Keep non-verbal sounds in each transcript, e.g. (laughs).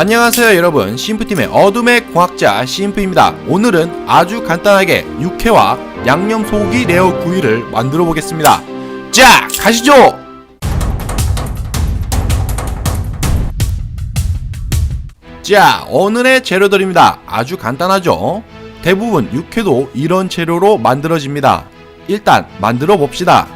안녕하세요 여러분. 심프팀의 어둠의 공학자 심프입니다. 오늘은 아주 간단하게 육회와 양념 소고기 레어 구이를 만들어 보겠습니다. 자 가시죠! 자 오늘의 재료들입니다. 아주 간단하죠? 대부분 육회도 이런 재료로 만들어집니다. 일단 만들어 봅시다.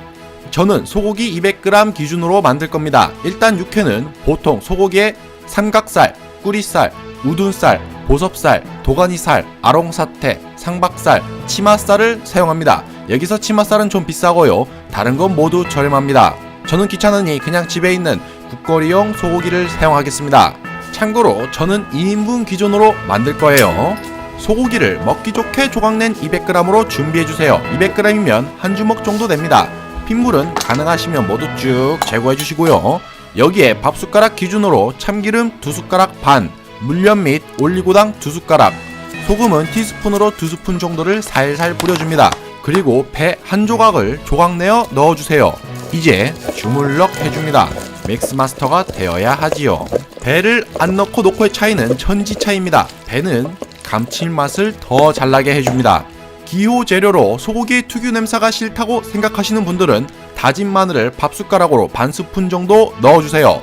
저는 소고기 200g 기준으로 만들 겁니다. 일단 육회는 보통 소고기에 삼각살, 꾸리살, 우둔살, 보섭살, 도가니살, 아롱사태, 상박살, 치맛살을 사용합니다. 여기서 치맛살은 좀 비싸고요. 다른 건 모두 저렴합니다. 저는 귀찮으니 그냥 집에 있는 국거리용 소고기를 사용하겠습니다. 참고로 저는 2인분 기준으로 만들 거예요. 소고기를 먹기 좋게 조각낸 200g으로 준비해주세요. 200g이면 한 주먹 정도 됩니다. 핏물은 가능하시면 모두 쭉 제거해 주시고요. 여기에 밥 숟가락 기준으로 참기름 두 숟가락 반, 물엿 및 올리고당 두 숟가락, 소금은 티스푼으로 두 스푼 정도를 살살 뿌려줍니다. 그리고 배 한 조각을 조각 내어 넣어주세요. 이제 주물럭 해줍니다. 믹스마스터가 되어야 하지요. 배를 안 넣고 놓고의 차이는 천지 차이입니다. 배는 감칠맛을 더 잘나게 해줍니다. 기호 재료로 소고기 특유 냄새가 싫다고 생각하시는 분들은 다진 마늘을 밥 숟가락으로 반 스푼 정도 넣어주세요.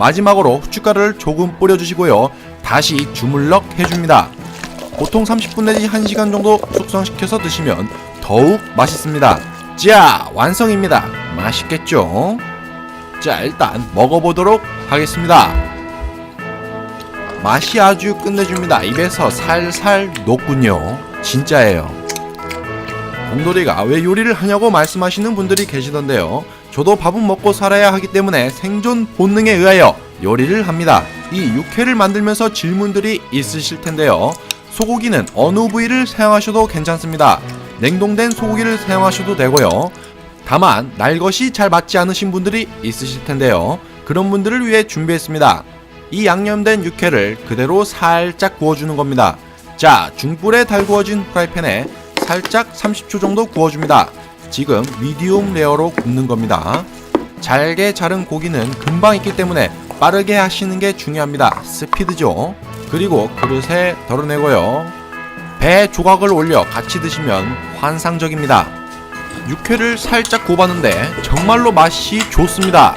마지막으로 후춧가루를 조금 뿌려주시고요. 다시 주물럭 해줍니다. 보통 30분 내지 1시간 정도 숙성시켜서 드시면 더욱 맛있습니다. 자, 완성입니다. 맛있겠죠? 자, 일단 먹어보도록 하겠습니다. 맛이 아주 끝내줍니다. 입에서 살살 녹군요. 진짜예요. 공돌이가 왜 요리를 하냐고 말씀하시는 분들이 계시던데요. 저도 밥은 먹고 살아야 하기 때문에 생존 본능에 의하여 요리를 합니다. 이 육회를 만들면서 질문들이 있으실 텐데요. 소고기는 어느 부위를 사용하셔도 괜찮습니다. 냉동된 소고기를 사용하셔도 되고요. 다만 날 것이 잘 맞지 않으신 분들이 있으실 텐데요. 그런 분들을 위해 준비했습니다. 이 양념된 육회를 그대로 살짝 구워주는 겁니다. 자, 중불에 달구어진 프라이팬에 살짝 30초 정도 구워줍니다. 지금 미디움 레어로 굽는 겁니다. 잘게 자른 고기는 금방 익기 때문에 빠르게 하시는 게 중요합니다. 스피드죠. 그리고 그릇에 덜어내고요. 배 조각을 올려 같이 드시면 환상적입니다. 육회를 살짝 구워봤는데 정말로 맛이 좋습니다.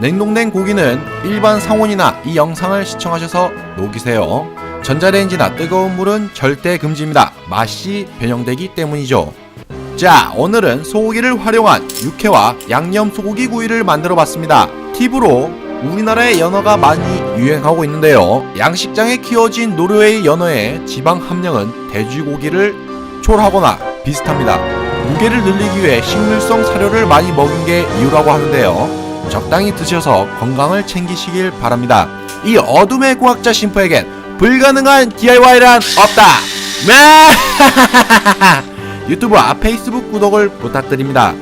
냉동된 고기는 일반 상온이나 이 영상을 시청하셔서 녹이세요. 전자레인지나 뜨거운 물은 절대 금지입니다. 맛이 변형되기 때문이죠. 자, 오늘은 소고기를 활용한 육회와 양념 소고기 구이를 만들어 봤습니다. 팁으로 우리나라의 연어가 많이 유행하고 있는데요. 양식장에 키워진 노르웨이 연어의 지방 함량은 돼지고기를 초월하거나 비슷합니다. 무게를 늘리기 위해 식물성 사료를 많이 먹은 게 이유라고 하는데요. 적당히 드셔서 건강을 챙기시길 바랍니다. 이 어둠의 과학자 심포에겐 불가능한 DIY란 없다. 네! (laughs) 유튜브와 페이스북 구독을 부탁드립니다.